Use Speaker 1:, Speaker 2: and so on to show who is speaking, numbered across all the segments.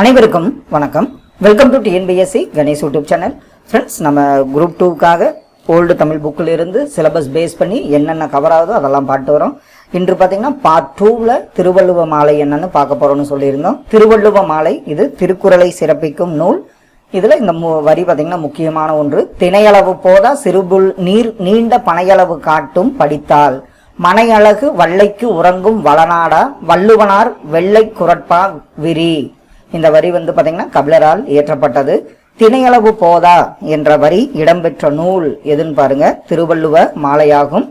Speaker 1: அனைவருக்கும் வணக்கம் welcome to TNPSC Ganesh YouTube channel friends நம்ம குரூப் டூக்காக ஓல்டு தமிழ் புக்கில் இருந்து சிலபஸ் பேஸ் பண்ணி என்னென்ன கவர் ஆகுதோ அதெல்லாம் பாட்டு வரோம் இன்று பார்த்தீங்கன்னா பார்ட் டூவில் திருவள்ளுவ மாலை என்னன்னு பார்க்க போகிறோம்னு சொல்லியிருந்தோம் திருவள்ளுவ மாலை இது திருக்குறளை சிறப்பிக்கும் நூல் இதில் இந்த வரி பார்த்திங்கன்னா முக்கியமான ஒன்று திணையளவு போதா சிறுபுல் நீர் நீண்ட பனையளவு காட்டும் படித்தால் மனையழகு வள்ளைக்கு உறங்கும் வளநாடா வள்ளுவனார் வெள்ளை குரட்பா விரி இந்த வரி வந்து பாத்தீங்கன்னா கபிலரால் இயற்றப்பட்டது திணையளவு போதா என்ற வரி இடம்பெற்ற நூல் எதுன்னு பாருங்க திருவள்ளுவ மாலையாகும்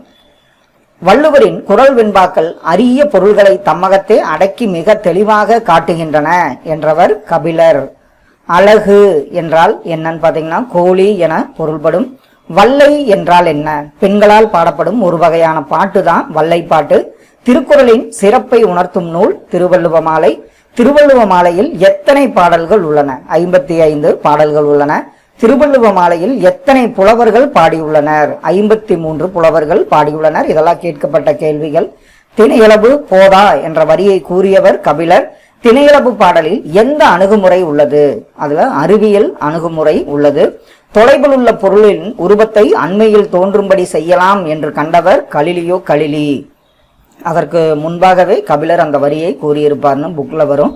Speaker 1: வள்ளுவரின் குரல் வெண்பாக்கள் அரிய பொருள்களை தம்மகத்தே அடக்கி மிக தெளிவாக காட்டுகின்றன என்றவர் கபிலர் அழகு என்றால் என்னன்னு பார்த்தீங்கன்னா கோழி என பொருள்படும் வல்லை என்றால் என்ன பெண்களால் பாடப்படும் ஒரு வகையான பாட்டு தான் வல்லை பாட்டு திருக்குறளின் சிறப்பை உணர்த்தும் நூல் திருவள்ளுவ மாலை திருவள்ளுவ மாலையில் எத்தனை பாடல்கள் உள்ளன ஐம்பத்தி ஐந்து பாடல்கள் உள்ளன திருவள்ளுவ மாலையில் எத்தனை புலவர்கள் பாடியுள்ளனர் ஐம்பத்தி மூன்று புலவர்கள் பாடியுள்ளனர் இதெல்லாம் கேட்கப்பட்ட கேள்விகள் திணையளவு போதா என்ற வரியை கூறியவர் கபிலர் திணையளவு பாடலில் எந்த அணுகுமுறை உள்ளது அதுல அறிவியல் அணுகுமுறை உள்ளது தொலைவில் உள்ள பொருளின் உருவத்தை அண்மையில் தோன்றும்படி செய்யலாம் என்று கண்டவர் கலிலியோ கலிலி அதற்கு முன்பாகவே கபிலர் அந்த வரியை கூறியிருப்பார்னு புக்கில் வரும்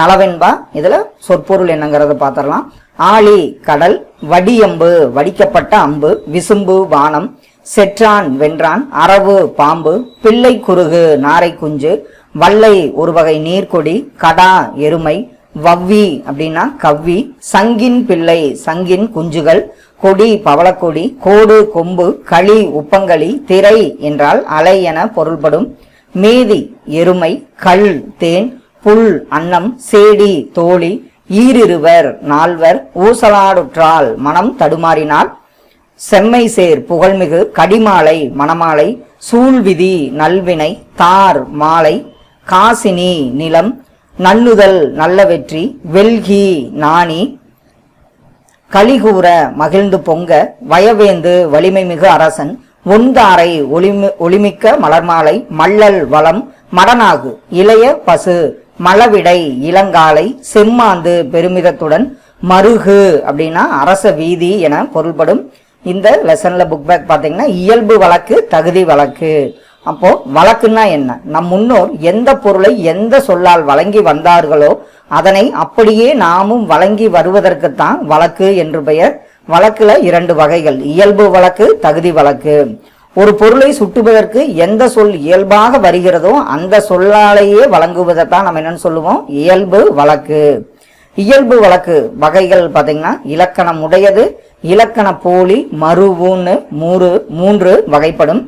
Speaker 1: நலவென்பா இதில் சொற்பொருள் என்னங்கிறத பார்த்துடலாம் ஆளி கடல் வடியம்பு வடிக்கப்பட்ட அம்பு விசும்பு வானம் செற்றான் வென்றான் அரவு பாம்பு பிள்ளை குறுகு நாரை குஞ்சு வல்லை ஒரு வகை நீர்க்கொடி கடா எருமை வவ்வி அப்படின்னா கவ்வி சங்கின் பிள்ளை சங்கின் குஞ்சுகள் கொடி பவளக்கொடி கோடு கொம்பு களி உப்பங்களி திரை என்றால் அலை என பொருள்படும் மேதி எருமை கல் தேன் புல் அன்னம் சேடி தோழி ஈரிருவர் நால்வர் ஊசலாடுற்றால் மனம் தடுமாறினால் செம்மை சேர் புகழ்மிகு கடிமாலை மணமாலை சூழ்விதி நல்வினை தார் மாலை காசினி நிலம் நன்னுதல் நல்ல வெற்றி வெல்கி நாணி கலிகூற மகிழ்ந்து பொங்க வயவேந்து வலிமை மிகு அரசன் உந்தாரை ஒளிமி ஒளிமிக்க மலர்மாலை மல்லல் வளம் மடனாகு இளைய பசு மலவிடை இளங்காலை செம்மாந்து பெருமிதத்துடன் மருகு அப்படின்னா அரச வீதி என பொருள்படும் இந்த லெசனில் புக் பேக் பார்த்தீங்கன்னா இயல்பு வழக்கு தகுதி வழக்கு அப்போது வழக்குன்னா என்ன நம் முன்னோர் எந்த பொருளை எந்த சொல்லால் வழங்கி வந்தார்களோ அதனை அப்படியே நாமும் வழங்கி வருவதற்குத்தான் வழக்கு என்று பெயர் வழக்குல இரண்டு வகைகள் இயல்பு வழக்கு தகுதி வழக்கு ஒரு பொருளை சுட்டுவதற்கு எந்த சொல் இயல்பாக வருகிறதோ அந்த சொல்லாலேயே வழங்குவதை தான் நம்ம என்னன்னு சொல்லுவோம் இயல்பு வழக்கு இயல்பு வழக்கு வகைகள் பார்த்தீங்கன்னா இலக்கணம் உடையது இலக்கண போலி மறுவூன்னு மூறு மூன்று வகைப்படும்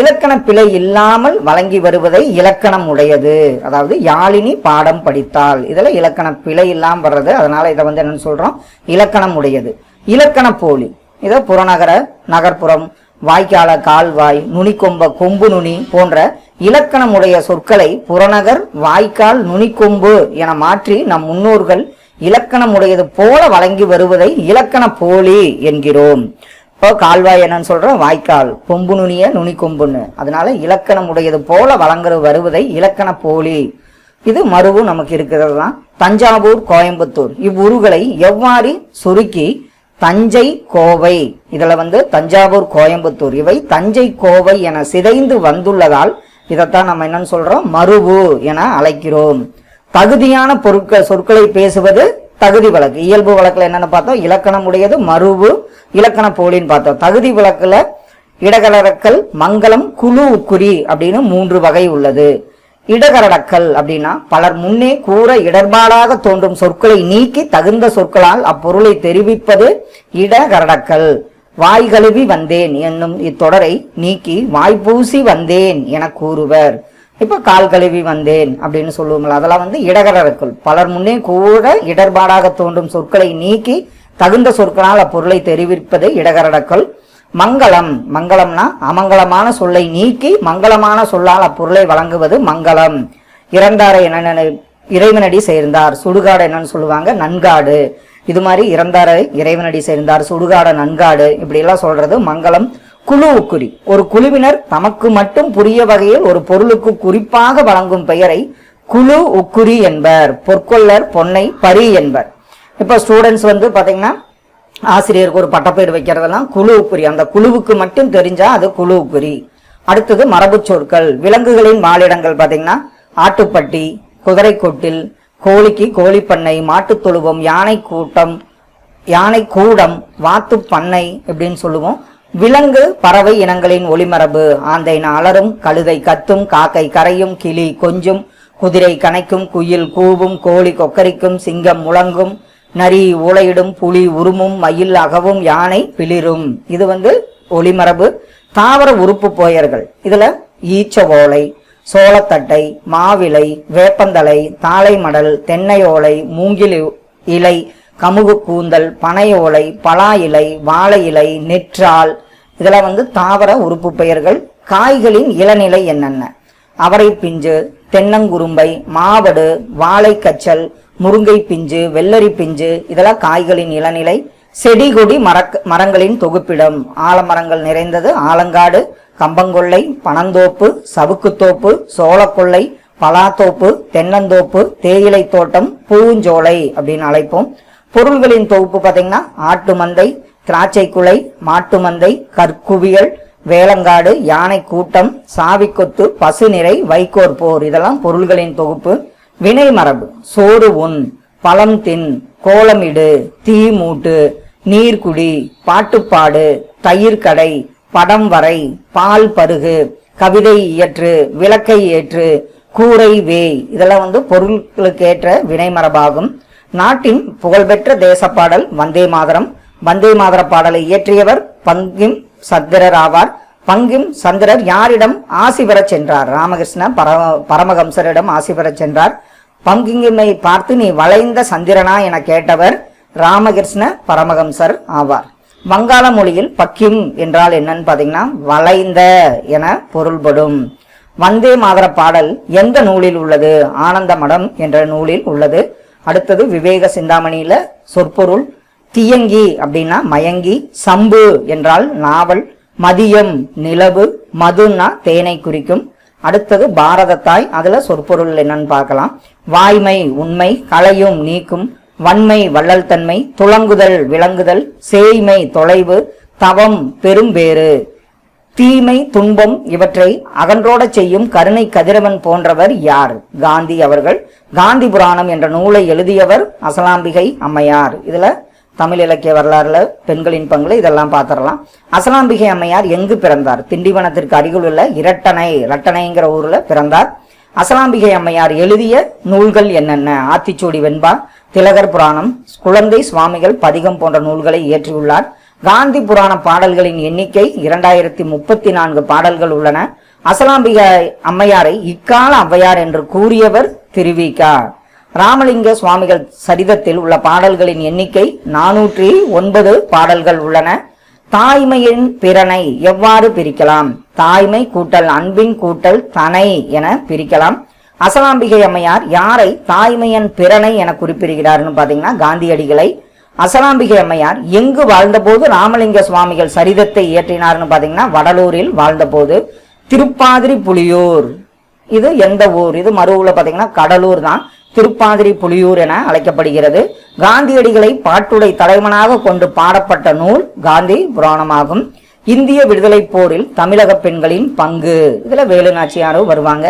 Speaker 1: இலக்கண பிழை இல்லாமல் வழங்கி வருவதை இலக்கணம் உடையது அதாவது யாழினி பாடம் படித்தால் இதில் இலக்கண பிழை இல்லாமல் வர்றது அதனால இதை வந்து என்னன்னு சொல்கிறோம் இலக்கணம் உடையது இலக்கண போலி இதை புறநகர நகர்ப்புறம் வாய்க்கால கால்வாய் நுனிக்கொம்ப கொம்பு நுனி போன்ற இலக்கணமுடைய சொற்களை புறநகர் வாய்க்கால் நுனிக்கொம்பு என மாற்றி நம் முன்னோர்கள் இலக்கணமுடையது போல வழங்கி வருவதை இலக்கண போலி என்கிறோம் இப்போ கால்வாய் என்னன்னு சொல்கிறோம் வாய்க்கால் கொம்பு நுனிய நுனி கொம்புன்னு அதனால இலக்கணம் உடையது போல வழங்குற வருவதை இலக்கண போலி இது மருவும் நமக்கு இருக்கிறது தான் தஞ்சாவூர் கோயம்புத்தூர் இவ்வுருகளை எவ்வாறு சுருக்கி தஞ்சை கோவை இதில் வந்து தஞ்சாவூர் கோயம்புத்தூர் இவை தஞ்சை கோவை என சிதைந்து வந்துள்ளதால் இதைத்தான் நம்ம என்னன்னு சொல்கிறோம் மருவு என அழைக்கிறோம் தகுதியான பொருட்கள் சொற்களை பேசுவது தகுதி வழக்கு இயல்பு வழக்கில் என்னென்னு பார்த்தோம் இலக்கணம் உடையது மருவு இலக்கண போலின்னு பார்த்தோம் தகுதி வழக்கில் இடகலரக்கல் மங்களம் குழு உக்குறி அப்படின்னு மூன்று வகை உள்ளது இடகரடக்கல் அப்படின்னா பலர் முன்னே கூற இடர்பாடாக தோன்றும் சொற்களை நீக்கி தகுந்த சொற்களால் அப்பொருளை தெரிவிப்பது இடகரடக்கல் வாய்கழுவி வந்தேன் என்னும் இத்தொடரை நீக்கி வாய்ப்பூசி வந்தேன் என கூறுவர் இப்போ கால் கழுவி வந்தேன் அப்படின்னு சொல்லுவாங்களா அதெல்லாம் வந்து இடகரருக்குள் பலர் முன்னே கூட இடர்பாடாக தோன்றும் சொற்களை நீக்கி தகுந்த சொற்களால் அப்பொருளை தெரிவிப்பது இடகரடக்குள் மங்களம் மங்களம்னா அமங்கலமான சொல்லை நீக்கி மங்களமான சொல்லால் அப்பொருளை வழங்குவது மங்களம் இறந்தாரை என்ன இறைவனடி சேர்ந்தார் சுடுகாடு என்னன்னு சொல்லுவாங்க நன்காடு இது மாதிரி இறந்தாரை இறைவனடி சேர்ந்தார் சுடுகாடு நன்காடு இப்படியெல்லாம் சொல்றது மங்களம் குழுவுக்குறி ஒரு குழுவினர் தமக்கு மட்டும் புரிய வகையில் ஒரு பொருளுக்கு குறிப்பாக வழங்கும் பெயரை குழு உக்குறி என்பர் பொற்கொள்ளர் பொன்னை பரி என்பர் இப்போ ஸ்டூடெண்ட்ஸ் வந்து பாத்தீங்கன்னா ஆசிரியருக்கு ஒரு பட்டப்பயிர் வைக்கிறதெல்லாம் குழு உக்குறி அந்த குழுவுக்கு மட்டும் தெரிஞ்சா அது குழு உக்குறி அடுத்தது மரபு சொற்கள் விலங்குகளின் மாலிடங்கள் பார்த்தீங்கன்னா ஆட்டுப்பட்டி குதிரைக்கொட்டில் கோழிக்கு கோழிப்பண்ணை மாட்டுத் தொழுவம் யானை கூட்டம் யானை கூடம் வாத்து பண்ணை அப்படின்னு சொல்லுவோம் விலங்கு பறவை இனங்களின் ஒளிமரபு ஆந்தை அலரும் கழுதை கத்தும் காக்கை கரையும் கிளி கொஞ்சும் குதிரை கணைக்கும் குயில் கூவும் கோழி கொக்கரிக்கும் சிங்கம் முழங்கும் நரி ஊளையிடும் புலி உருமும் மயில் அகவும் யானை பிளிரும் இது வந்து ஒளிமரபு தாவர உறுப்பு போயர்கள் இதுல ஈச்ச ஓலை சோளத்தட்டை மாவிலை வேப்பந்தலை தாளை மடல் தென்னை ஓலை மூங்கில் இலை கமுகு கூந்தல் பனை ஓலை பலா இலை வாழை இலை நெற்றால் இதெல்லாம் வந்து தாவர உறுப்பு பெயர்கள் காய்களின் இளநிலை என்னென்ன அவரை பிஞ்சு தென்னங்குரும்பை மாவடு வாழைக்கச்சல் முருங்கை பிஞ்சு வெள்ளரி பிஞ்சு இதெல்லாம் காய்களின் இளநிலை செடி கொடி மரக் மரங்களின் தொகுப்பிடம் ஆலமரங்கள் நிறைந்தது ஆலங்காடு கம்பங்கொள்ளை பனந்தோப்பு சவுக்குத்தோப்பு சோளக்கொள்ளை பலாத்தோப்பு தென்னந்தோப்பு தேயிலை தோட்டம் பூஞ்சோலை அப்படின்னு அழைப்போம் பொருள்களின் தொகுப்பு பார்த்தீங்கன்னா ஆட்டு மந்தை திராட்சை குலை மாட்டு மந்தை கற்குவியல் வேளங்காடு யானை கூட்டம் சாவிக்கொத்து நிறை வைக்கோர் போர் இதெல்லாம் பொருள்களின் தொகுப்பு வினை மரபு சோறு உண் பழம் தின் கோலமிடு தீ மூட்டு நீர்க்குடி பாட்டுப்பாடு தயிர்கடை படம் வரை பால் பருகு கவிதை இயற்று விளக்கை ஏற்று கூரை வே இதெல்லாம் வந்து பொருட்களுக்கு ஏற்ற வினைமரபாகும் நாட்டின் புகழ்பெற்ற தேசப்பாடல் வந்தே மாதரம் வந்தே மாதர பாடலை இயற்றியவர் பங்கிம் சந்திரர் ஆவார் பங்கிம் சந்திரர் யாரிடம் ஆசி பெறச் சென்றார் ராமகிருஷ்ண பர பரமஹம்சரிடம் ஆசி பெறச் சென்றார் பங்கிங்கிமை பார்த்து நீ வளைந்த சந்திரனா என கேட்டவர் ராமகிருஷ்ண பரமஹம்சர் ஆவார் வங்காள மொழியில் பக்கிம் என்றால் என்னன்னு பார்த்தீங்கன்னா வளைந்த என பொருள்படும் வந்தே மாதர பாடல் எந்த நூலில் உள்ளது ஆனந்த மடம் என்ற நூலில் உள்ளது அடுத்தது விவேக சிந்தாமணியில சொற்பொருள் தியங்கி அப்படின்னா மயங்கி சம்பு என்றால் நாவல் மதியம் நிலவு மதுன்னா தேனை குறிக்கும் அடுத்தது பாரதத்தாய் அதுல சொற்பொருள் என்னன்னு பார்க்கலாம் வாய்மை உண்மை களையும் நீக்கும் வன்மை வள்ளல் தன்மை துளங்குதல் விளங்குதல் சேய்மை தொலைவு தவம் பெரும்பேறு தீமை துன்பம் இவற்றை அகன்றோட செய்யும் கருணை கதிரவன் போன்றவர் யார் காந்தி அவர்கள் காந்தி புராணம் என்ற நூலை எழுதியவர் அசலாம்பிகை அம்மையார் இதுல தமிழ் இலக்கிய வரலாறுல பெண்களின் பங்குல இதெல்லாம் பாத்திரலாம் அசலாம்பிகை அம்மையார் எங்கு பிறந்தார் திண்டிவனத்திற்கு அருகில் உள்ள இரட்டனை இரட்டனைங்கிற ஊர்ல பிறந்தார் அசலாம்பிகை அம்மையார் எழுதிய நூல்கள் என்னென்ன ஆத்திச்சூடி வெண்பா திலகர் புராணம் குழந்தை சுவாமிகள் பதிகம் போன்ற நூல்களை இயற்றியுள்ளார் காந்தி புராண பாடல்களின் எண்ணிக்கை இரண்டாயிரத்தி முப்பத்தி நான்கு பாடல்கள் உள்ளன அசலாம்பிகை அம்மையாரை இக்கால அவ்வையார் என்று கூறியவர் திருவிகா ராமலிங்க சுவாமிகள் சரிதத்தில் உள்ள பாடல்களின் எண்ணிக்கை நானூற்றி ஒன்பது பாடல்கள் உள்ளன தாய்மையின் பிறனை எவ்வாறு பிரிக்கலாம் தாய்மை கூட்டல் அன்பின் கூட்டல் தனை என பிரிக்கலாம் அசலாம்பிகை அம்மையார் யாரை தாய்மையன் பிறனை என குறிப்பிடுகிறார்னு பார்த்தீங்கன்னா காந்தியடிகளை அசராம்பிகை அம்மையார் எங்கு வாழ்ந்தபோது ராமலிங்க சுவாமிகள் சரிதத்தை இயற்றினார்னு பார்த்தீங்கன்னா வடலூரில் வாழ்ந்தபோது திருப்பாதிரி புலியூர் இது எந்த ஊர் இது மறுவில் பார்த்தீங்கன்னா கடலூர் தான் திருப்பாதிரி புலியூர் என அழைக்கப்படுகிறது காந்தியடிகளை பாட்டுடை தலைவனாக கொண்டு பாடப்பட்ட நூல் காந்தி புராணமாகும் இந்திய விடுதலை போரில் தமிழக பெண்களின் பங்கு இதுல நாச்சியாரும் வருவாங்க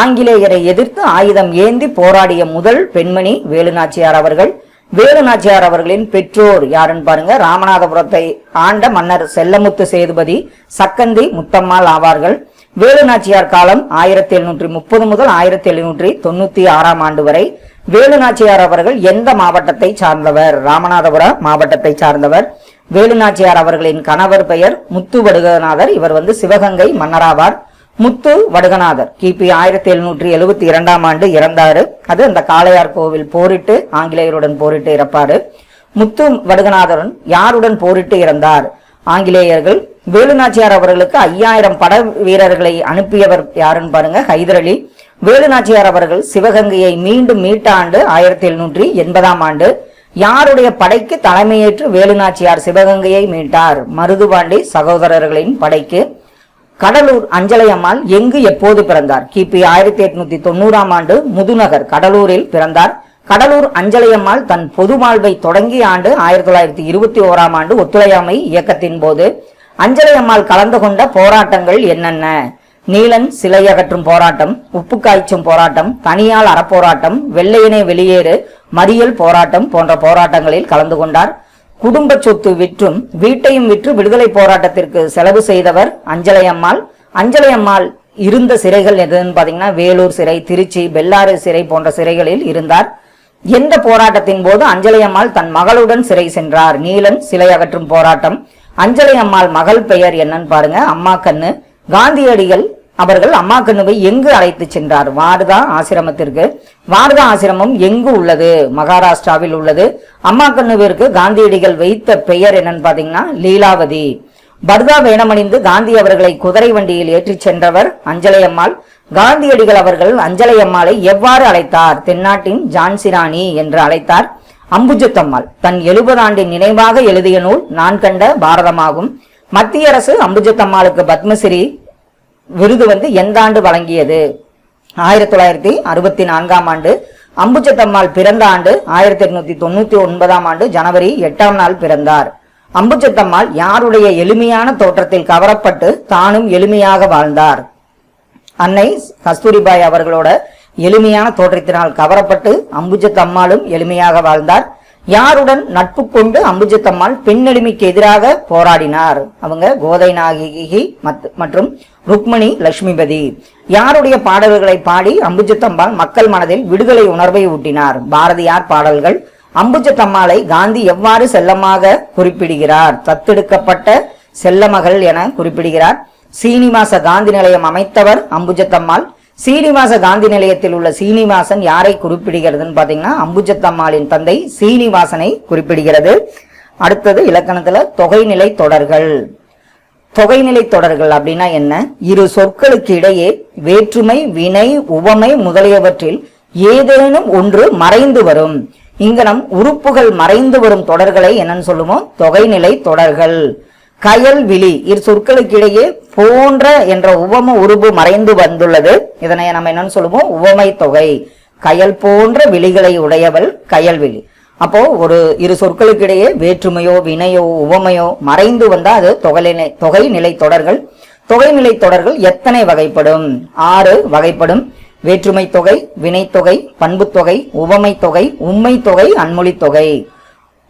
Speaker 1: ஆங்கிலேயரை எதிர்த்து ஆயுதம் ஏந்தி போராடிய முதல் பெண்மணி வேலுநாச்சியார் அவர்கள் வேலுநாச்சியார் அவர்களின் பெற்றோர் யாருன்னு பாருங்க ராமநாதபுரத்தை ஆண்ட மன்னர் செல்லமுத்து சேதுபதி சக்கந்தி முத்தம்மாள் ஆவார்கள் வேலுநாச்சியார் காலம் ஆயிரத்தி எழுநூற்றி முப்பது முதல் ஆயிரத்தி எழுநூற்றி தொண்ணூத்தி ஆறாம் ஆண்டு வரை வேலுநாச்சியார் அவர்கள் எந்த மாவட்டத்தை சார்ந்தவர் ராமநாதபுரம் மாவட்டத்தை சார்ந்தவர் வேலுநாச்சியார் அவர்களின் கணவர் பெயர் முத்துவடுகநாதர் இவர் வந்து சிவகங்கை மன்னராவார் முத்து வடுகநாதர் கிபி ஆயிரத்தி எழுநூற்றி எழுபத்தி இரண்டாம் ஆண்டு இறந்தாரு அது அந்த காளையார் கோவில் போரிட்டு ஆங்கிலேயருடன் போரிட்டு இறப்பாரு முத்து வடுகநாதரன் யாருடன் போரிட்டு இறந்தார் ஆங்கிலேயர்கள் வேலுநாச்சியார் அவர்களுக்கு ஐயாயிரம் பட வீரர்களை அனுப்பியவர் யாருன்னு பாருங்க ஹைதர் அலி வேலுநாச்சியார் அவர்கள் சிவகங்கையை மீண்டும் மீட்ட ஆண்டு ஆயிரத்தி எழுநூற்றி எண்பதாம் ஆண்டு யாருடைய படைக்கு தலைமையேற்று வேலுநாச்சியார் சிவகங்கையை மீட்டார் மருதுபாண்டி சகோதரர்களின் படைக்கு கடலூர் அஞ்சலையம்மாள் எங்கு எப்போது பிறந்தார் கிபி ஆயிரத்தி எட்நூத்தி தொண்ணூறாம் ஆண்டு முதுநகர் கடலூரில் பிறந்தார் கடலூர் அஞ்சலையம்மாள் தன் பொது வாழ்வை தொடங்கிய ஆண்டு ஆயிரத்தி தொள்ளாயிரத்தி இருபத்தி ஓராம் ஆண்டு ஒத்துழையாமை இயக்கத்தின் போது அஞ்சலையம்மாள் கலந்து கொண்ட போராட்டங்கள் என்னென்ன நீலன் சிலை அகற்றும் போராட்டம் உப்பு காய்ச்சும் போராட்டம் தனியால் அறப்போராட்டம் வெள்ளையனே வெளியேறு மறியல் போராட்டம் போன்ற போராட்டங்களில் கலந்து கொண்டார் குடும்ப சொத்து விற்றும் வீட்டையும் விற்று விடுதலை போராட்டத்திற்கு செலவு செய்தவர் அஞ்சலை அம்மாள் அஞ்சலை அம்மாள் இருந்த சிறைகள் எதுன்னு பார்த்தீங்கன்னா வேலூர் சிறை திருச்சி பெல்லாறு சிறை போன்ற சிறைகளில் இருந்தார் எந்த போராட்டத்தின் போது அஞ்சலை அம்மாள் தன் மகளுடன் சிறை சென்றார் நீலன் சிலை அகற்றும் போராட்டம் அஞ்சலை அம்மாள் மகள் பெயர் என்னன்னு பாருங்க அம்மா கண்ணு காந்தியடிகள் அவர்கள் அம்மா கண்ணுவை எங்கு அழைத்து சென்றார் வாரதா ஆசிரமத்திற்கு வாரதா ஆசிரமம் எங்கு உள்ளது மகாராஷ்டிராவில் உள்ளது அம்மா கண்ணுவிற்கு காந்தியடிகள் வைத்த பெயர் என்னன்னு பாத்தீங்கன்னா லீலாவதி பர்தா வேணமணிந்து காந்தி அவர்களை குதிரை வண்டியில் ஏற்றிச் சென்றவர் அஞ்சலையம்மாள் காந்தியடிகள் அவர்கள் அஞ்சலையம்மாளை எவ்வாறு அழைத்தார் தென்னாட்டின் ஜான்சிராணி என்று அழைத்தார் அம்புஜத்தம்மாள் தன் எழுபது ஆண்டின் நினைவாக எழுதிய நூல் நான் கண்ட பாரதமாகும் மத்திய அரசு அம்புஜத்தம்மாளுக்கு பத்மஸ்ரீ விருது வந்து எந்த ஆண்டு வழங்கியது ஆயிரத்தி தொள்ளாயிரத்தி அறுபத்தி நான்காம் ஆண்டு அம்புச்சத்தம்மாள் பிறந்த ஆண்டு ஆயிரத்தி எட்நூத்தி தொண்ணூத்தி ஒன்பதாம் ஆண்டு ஜனவரி எட்டாம் நாள் பிறந்தார் அம்புச்சத்தம்மாள் யாருடைய எளிமையான தோற்றத்தில் கவரப்பட்டு தானும் எளிமையாக வாழ்ந்தார் அன்னை கஸ்தூரிபாய் அவர்களோட எளிமையான தோற்றத்தினால் கவரப்பட்டு அம்புஜத்தம்மாளும் அம்மாளும் எளிமையாக வாழ்ந்தார் யாருடன் நட்பு கொண்டு அம்புஜத்தம்மாள் பெண்ணடிமைக்கு எதிராக போராடினார் அவங்க கோதை நாகிகி மற்றும் ருக்மணி லட்சுமிபதி யாருடைய பாடல்களை பாடி அம்புஜத்தம்மாள் மக்கள் மனதில் விடுதலை உணர்வை ஊட்டினார் பாரதியார் பாடல்கள் அம்புஜத்தம்மாளை காந்தி எவ்வாறு செல்லமாக குறிப்பிடுகிறார் தத்தெடுக்கப்பட்ட செல்லமகள் என குறிப்பிடுகிறார் சீனிவாச காந்தி நிலையம் அமைத்தவர் அம்புஜத்தம்மாள் சீனிவாச காந்தி நிலையத்தில் உள்ள சீனிவாசன் யாரை குறிப்பிடுகிறதுன்னு பார்த்தீங்கன்னா அம்புஜத்தம்மாளின் தந்தை சீனிவாசனை குறிப்பிடுகிறது அடுத்தது இலக்கணத்துல தொகைநிலை தொடர்கள் தொகைநிலை தொடர்கள் அப்படின்னா என்ன இரு சொற்களுக்கு இடையே வேற்றுமை வினை உவமை முதலியவற்றில் ஏதேனும் ஒன்று மறைந்து வரும் இங்கனம் உறுப்புகள் மறைந்து வரும் தொடர்களை என்னன்னு சொல்லுவோம் தொகைநிலை தொடர்கள் கயல் விழி இரு சொற்களுக்கிடையே போன்ற என்ற உவம உருபு மறைந்து வந்துள்ளது இதனை நம்ம என்னன்னு சொல்லுவோம் உவமை தொகை கயல் போன்ற விழிகளை உடையவள் கயல் விழி அப்போ ஒரு இரு சொற்களுக்கிடையே வேற்றுமையோ வினையோ உவமையோ மறைந்து வந்தால் அது தொகைநிலை தொகை நிலை தொடர்கள் தொகை நிலை தொடர்கள் எத்தனை வகைப்படும் ஆறு வகைப்படும் வேற்றுமை தொகை வினைத்தொகை பண்புத்தொகை உவமை தொகை உண்மை தொகை அன்மொழி தொகை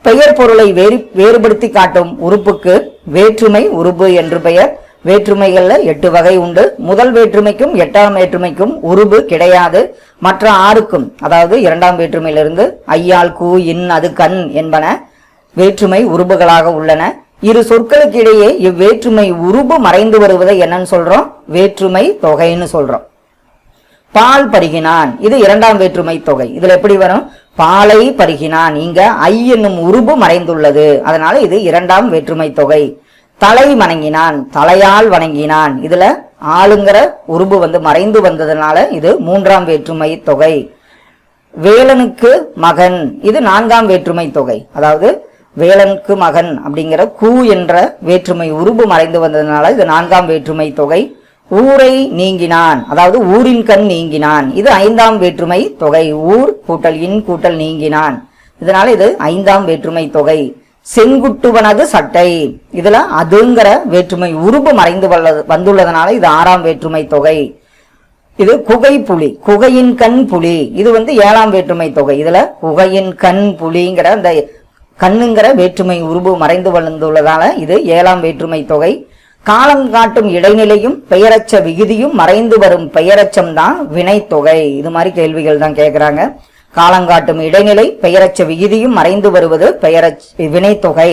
Speaker 1: பெயர் பொருளை வேறு வேறுபடுத்தி காட்டும் உறுப்புக்கு வேற்றுமை உறுப்பு என்று பெயர் வேற்றுமைகள்ல எட்டு வகை உண்டு முதல் வேற்றுமைக்கும் எட்டாம் வேற்றுமைக்கும் உருபு கிடையாது மற்ற ஆறுக்கும் அதாவது இரண்டாம் வேற்றுமையிலிருந்து ஐயால் கூ இன் அது கண் என்பன வேற்றுமை உருபுகளாக உள்ளன இரு சொற்களுக்கு இடையே இவ்வேற்றுமை உருபு மறைந்து வருவதை என்னன்னு சொல்றோம் வேற்றுமை தொகைன்னு சொல்றோம் பால் பருகினான் இது இரண்டாம் வேற்றுமை தொகை இதுல எப்படி வரும் பாலை பருகினா நீங்க ஐ என்னும் உருபு மறைந்துள்ளது அதனால இது இரண்டாம் வேற்றுமை தொகை தலை வணங்கினான் தலையால் வணங்கினான் இதுல ஆளுங்கிற உருபு வந்து மறைந்து வந்ததுனால இது மூன்றாம் வேற்றுமை தொகை வேலனுக்கு மகன் இது நான்காம் வேற்றுமை தொகை அதாவது வேலனுக்கு மகன் அப்படிங்கிற கூ என்ற வேற்றுமை உருபு மறைந்து வந்ததுனால இது நான்காம் வேற்றுமை தொகை ஊரை நீங்கினான் அதாவது ஊரின் கண் நீங்கினான் இது ஐந்தாம் வேற்றுமை தொகை ஊர் கூட்டல் இன் கூட்டல் நீங்கினான் இதனால இது ஐந்தாம் வேற்றுமை தொகை செங்குட்டுவனது சட்டை இதுல அதுங்கிற வேற்றுமை உருபு மறைந்து வந்துள்ளதனால இது ஆறாம் வேற்றுமை தொகை இது குகை புலி குகையின் கண் புலி இது வந்து ஏழாம் வேற்றுமை தொகை இதுல குகையின் கண் புலிங்கிற அந்த கண்ணுங்கிற வேற்றுமை உருபு மறைந்து வந்துள்ளதால இது ஏழாம் வேற்றுமை தொகை காலங்காட்டும் இடைநிலையும் பெயரச்ச விகுதியும் மறைந்து வரும் பெயரச்சம் தான் வினைத்தொகை இது மாதிரி கேள்விகள் தான் கேட்குறாங்க காலங்காட்டும் இடைநிலை பெயரச்ச விகுதியும் மறைந்து வருவது பெயரச் வினைத்தொகை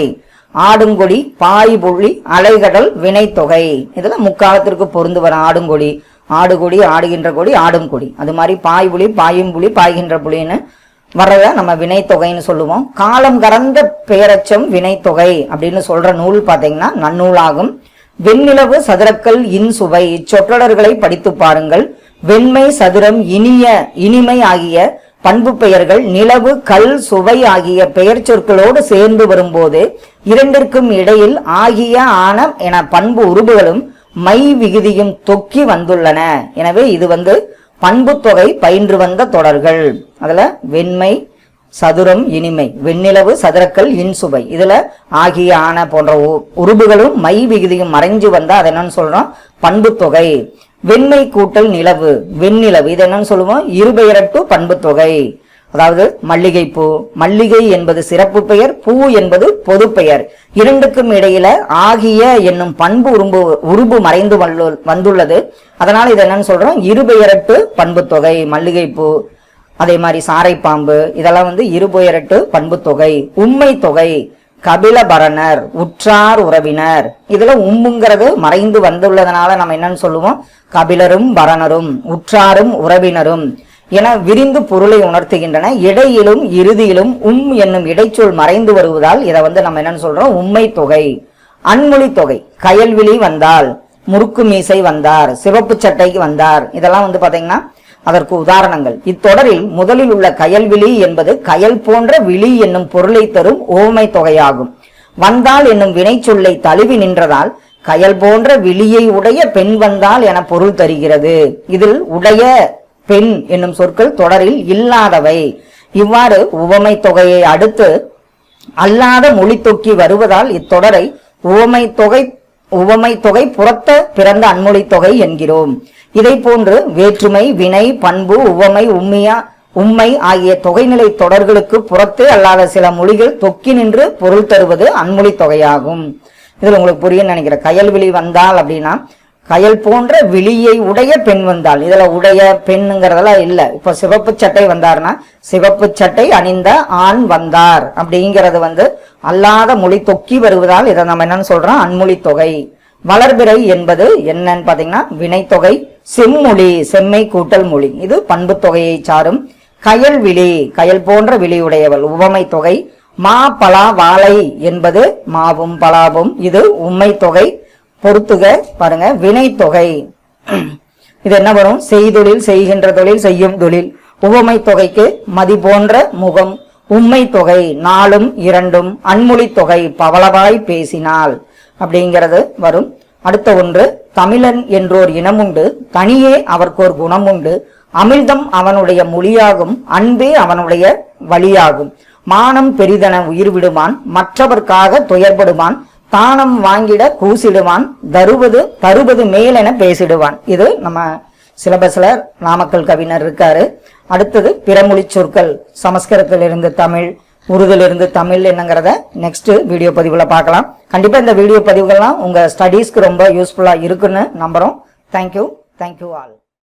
Speaker 1: ஆடுங்கொடி பாய்பொழி அலைகடல் வினைத்தொகை இதெல்லாம் முக்காலத்திற்கு பொருந்து வர ஆடுங்கொடி ஆடுகொடி ஆடுகின்ற கொடி ஆடும் கொடி அது மாதிரி பாய் புலி பாயும் புலி பாய்கின்ற புலின்னு வர்றத நம்ம வினைத்தொகைன்னு சொல்லுவோம் காலம் கடந்த பெயரச்சம் வினைத்தொகை அப்படின்னு சொல்ற நூல் பாத்தீங்கன்னா நன்னூலாகும் வெண்ணிலவு சதுரக்கல் இன் சுவை இச்சொற்றொடர்களை படித்து பாருங்கள் வெண்மை சதுரம் இனிய இனிமை ஆகிய பண்பு பெயர்கள் நிலவு கல் சுவை ஆகிய பெயர் சொற்களோடு சேர்ந்து வரும்போது இரண்டிற்கும் இடையில் ஆகிய ஆன என பண்பு உருபுகளும் மை விகுதியும் தொக்கி வந்துள்ளன எனவே இது வந்து பண்பு தொகை பயின்று வந்த தொடர்கள் அதுல வெண்மை சதுரம் இனிமை வெண்ணிலவு சதுரக்கல் இன்சுவை இதில் ஆகிய ஆன போன்ற உருபுகளும் மை விகுதியும் மறைஞ்சு வந்தால் அதை என்னன்னு சொல்கிறோம் பண்புத்தொகை வெண்மை கூட்டல் நிலவு வெண்ணிலவு இது என்னன்னு சொல்லுவோம் இருபெயரட்டு பண்புத்தொகை அதாவது மல்லிகை பூ மல்லிகை என்பது சிறப்பு பெயர் பூ என்பது பொது பெயர் இரண்டுக்கும் இடையில ஆகிய என்னும் பண்பு உரும்பு உருபு மறைந்து வந்துள்ளது அதனால் இது என்னன்னு சொல்றோம் இருபெயரட்டு பண்பு தொகை மல்லிகை பூ அதே மாதிரி சாரை பாம்பு இதெல்லாம் வந்து இருபுயரட்டு பண்பு தொகை உண்மை தொகை கபிலபரணர் உற்றார் உறவினர் இதுல உம்முங்கிறது மறைந்து வந்துள்ளதுனால நம்ம என்னன்னு சொல்லுவோம் கபிலரும் பரணரும் உற்றாரும் உறவினரும் என விரிந்து பொருளை உணர்த்துகின்றன இடையிலும் இறுதியிலும் உம் என்னும் இடைச்சொல் மறைந்து வருவதால் இதை வந்து நம்ம என்னன்னு சொல்றோம் உண்மை தொகை அன்மொழி தொகை கயல்விழி வந்தால் முறுக்கு மீசை வந்தார் சிவப்பு சட்டைக்கு வந்தார் இதெல்லாம் வந்து பாத்தீங்கன்னா அதற்கு உதாரணங்கள் இத்தொடரில் முதலில் உள்ள கயல் விழி என்பது கயல் போன்ற விழி என்னும் பொருளை தரும் ஓமை தொகையாகும் வந்தால் என்னும் வினை சொல்லை தழுவி நின்றதால் கயல் போன்ற விழியை உடைய பெண் வந்தால் என பொருள் தருகிறது இதில் உடைய பெண் என்னும் சொற்கள் தொடரில் இல்லாதவை இவ்வாறு உவமை தொகையை அடுத்து அல்லாத மொழி தொக்கி வருவதால் இத்தொடரை உவமை தொகை உவமை தொகை புறத்த பிறந்த அன்மொழி தொகை என்கிறோம் இதை போன்று வேற்றுமை வினை பண்பு உவமை உம்மியா உண்மை ஆகிய தொகைநிலை தொடர்களுக்கு புறத்தே அல்லாத சில மொழிகள் தொக்கி நின்று பொருள் தருவது அன்மொழி தொகையாகும் இதில் உங்களுக்கு புரிய நினைக்கிறேன் கயல் விழி வந்தால் அப்படின்னா கயல் போன்ற விழியை உடைய பெண் வந்தால் இதுல உடைய பெண்ணுங்கிறதெல்லாம் இல்லை இப்போ சிவப்பு சட்டை வந்தார்னா சிவப்பு சட்டை அணிந்த ஆண் வந்தார் அப்படிங்கிறது வந்து அல்லாத மொழி தொக்கி வருவதால் இதை நம்ம என்னன்னு சொல்றோம் அன்மொழி தொகை வளர்பிறை என்பது என்னன்னு பார்த்தீங்கன்னா வினைத்தொகை செம்மொழி செம்மை கூட்டல் மொழி இது பண்பு தொகையை சாரும் கயல் விழி கயல் போன்ற விழியுடையவள் உவமை தொகை மா பலா வாழை என்பது மாவும் பலாவும் இது உண்மை தொகை பொறுத்துக பாருங்க வினைத்தொகை இது என்ன வரும் செய்தொழில் செய்கின்ற தொழில் செய்யும் தொழில் உவமை தொகைக்கு மதி போன்ற முகம் உண்மை தொகை நாளும் இரண்டும் அன்மொழி தொகை பவளவாய் பேசினாள் அப்படிங்கிறது வரும் அடுத்த ஒன்று தமிழன் என்றோர் இனமுண்டு தனியே அவர்க்கோர் குணமுண்டு அமிழ்தம் அவனுடைய மொழியாகும் அன்பே அவனுடைய வழியாகும் மானம் பெரிதென உயிர் விடுவான் மற்றவர்க்காக துயர்படுவான் தானம் வாங்கிட கூசிடுவான் தருவது தருவது மேலென பேசிடுவான் இது நம்ம சிலபஸ்ல நாமக்கல் கவிஞர் இருக்காரு அடுத்தது பிறமொழி சொற்கள் சமஸ்கிருதத்திலிருந்து தமிழ் உருதுலேருந்து தமிழ் என்னங்கிறத நெக்ஸ்ட் வீடியோ பதிவில் பார்க்கலாம் கண்டிப்பாக இந்த வீடியோ பதிவுகள்லாம் உங்கள் ஸ்டடீஸ்க்கு ரொம்ப யூஸ்ஃபுல்லாக இருக்குன்னு நம்புகிறோம் தேங்க்யூ தேங்க்யூ ஆல்